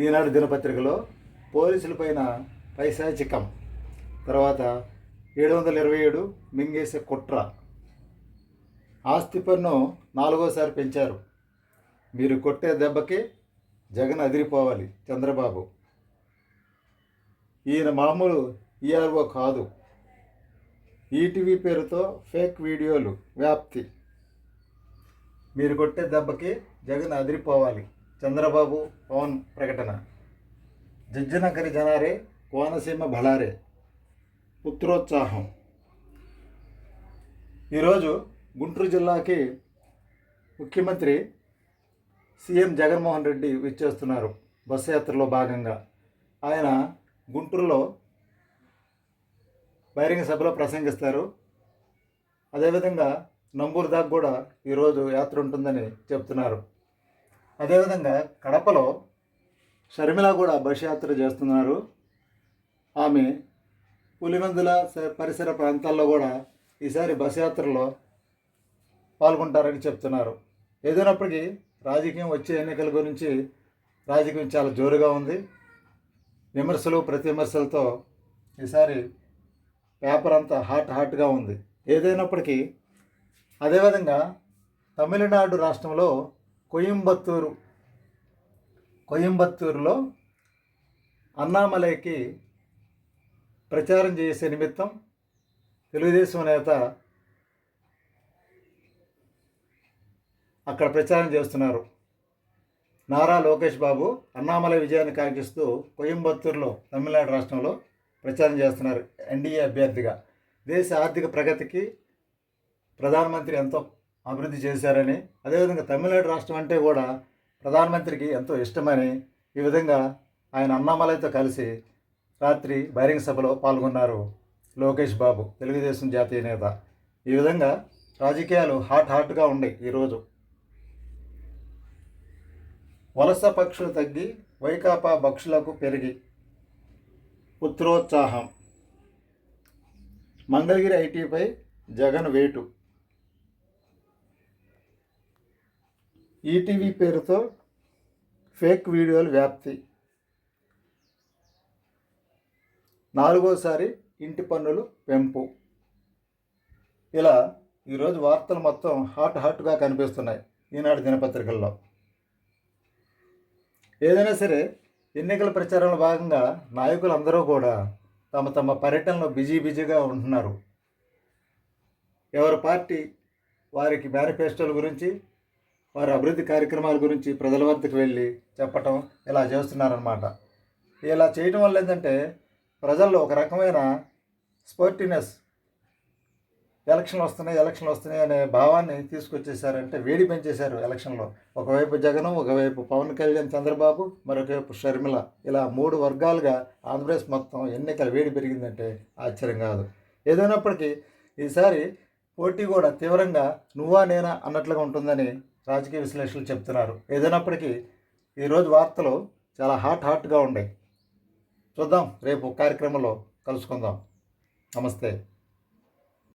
ఈనాడు దినపత్రికలో పోలీసులపైన పైశాచికం. తర్వాత ఏడు వందల ఇరవై ఏడు మింగేసే కుట్ర. ఆస్తి పన్ను నాలుగోసారి పెంచారు. మీరు కొట్టే దెబ్బకి జగన్ అదిరిపోవాలి చంద్రబాబు. ఈయన మామూలు ఈఆర్ఓ కాదు. ఈటీవీ పేరుతో ఫేక్ వీడియోలు వ్యాప్తి. మీరు కొట్టే దెబ్బకి జగన్ అదిరిపోవాలి. చంద్రబాబు పవన్ ప్రకటన. జజ్జనకరి జనారే కోనసీమ బళారే. పుత్రోత్సాహం ఈరోజు గుంటూరు జిల్లాకి ముఖ్యమంత్రి సీఎం జగన్మోహన్ రెడ్డి విచ్చేస్తున్నారు బస్సు యాత్రలో భాగంగా. ఆయన గుంటూరులో బహిరంగ సభలో ప్రసంగిస్తారు. అదేవిధంగా నంబూరు దాకా కూడా ఈరోజు యాత్ర ఉంటుందని చెప్తున్నారు. అదేవిధంగా కడపలో షర్మిల కూడా బస్ యాత్ర చేస్తున్నారు. ఆమె పులివెందుల స- పరిసర ప్రాంతాల్లో కూడా ఈసారి బస్ యాత్రలో పాల్గొంటారని చెప్తున్నారు. ఏదైనప్పటికీ రాజకీయం వచ్చే ఎన్నికల గురించి రాజకీయం చాలా జోరుగా ఉంది. విమర్శలు ప్రతి విమర్శలతో ఈసారి పేపర్ అంతా హాట్ హాట్గా ఉంది. ఏదైనప్పటికీ అదేవిధంగా తమిళనాడు రాష్ట్రంలో కొయంబత్తూరు. కొయంబత్తూరులో అన్నామలైకి ప్రచారం చేసే నిమిత్తం తెలుగుదేశం నేత అక్కడ ప్రచారం చేస్తున్నారు. నారా లోకేష్ బాబు అన్నామలై విజయాన్ని కాంక్షిస్తూ కోయంబత్తూరులో తమిళనాడు రాష్ట్రంలో ప్రచారం చేస్తున్నారు ఎన్డీఏ అభ్యర్థిగా. దేశ ఆర్థిక ప్రగతికి ప్రధానమంత్రి ఎంతో అభివృద్ధి చేశారని అదేవిధంగా తమిళనాడు రాష్ట్రం అంటే కూడా ప్రధానమంత్రికి ఎంతో ఇష్టమని ఈ విధంగా ఆయన అన్నామలైతో కలిసి రాత్రి బహిరంగ సభలో పాల్గొన్నారు లోకేష్ బాబు తెలుగుదేశం జాతీయ నేత. ఈ విధంగా రాజకీయాలు హాట్ హాట్గా ఉన్నాయి ఈరోజు వలస పక్షులు తగ్గి వైకాపా పక్షులకు పెరిగి పుత్రోత్సాహం. మంగళగిరి ఐటీపై జగన్ వేటు. ఈటీవీ పేరుతో ఫేక్ వీడియోలు వ్యాప్తి. నాలుగోసారి ఇంటి పన్నులు పెంపు. ఇలా ఈరోజు వార్తలు మొత్తం హాట్ హాట్గా కనిపిస్తున్నాయి ఈనాడు దినపత్రికల్లో. ఏదైనా సరే ఎన్నికల ప్రచారంలో భాగంగా నాయకులందరూ కూడా తమ తమ పర్యటనలో బిజీ బిజీగా ఉంటున్నారు. ఎవరి పార్టీ వారికి మేనిఫెస్టోల గురించి వారి అభివృద్ధి కార్యక్రమాల గురించి ప్రజల వద్దకు వెళ్ళి చెప్పటం ఇలా చేస్తున్నారనమాట ఇలా చేయటం వల్ల ఏంటంటే ప్రజల్లో ఒక రకమైన స్పోర్టినెస్ ఎలక్షన్లు వస్తున్నాయి ఎలక్షన్లు వస్తున్నాయి అనే భావాన్ని తీసుకొచ్చేసారంటే వేడి పెంచేశారు ఎలక్షన్లో. ఒకవైపు జగన్ ఒకవైపు పవన్ కళ్యాణ్ చంద్రబాబు మరొకవైపు షర్మిల. ఇలా మూడు వర్గాలుగా ఆంధ్రప్రదేశ్ మొత్తం ఎన్నికల వేడి పెరిగిందంటే ఆశ్చర్యం కాదు. ఏదైనప్పటికీ ఈసారి పోటీ కూడా తీవ్రంగా నువ్వా నేనా అన్నట్లుగా ఉంటుందని రాజకీయ విశ్లేషకులు చెప్తున్నారు. ఏదైనప్పటికీ ఈరోజు వార్తలు చాలా హాట్ హాట్గా ఉన్నాయి చూద్దాం రేపు కార్యక్రమంలో కలుసుకుందాం. నమస్తే.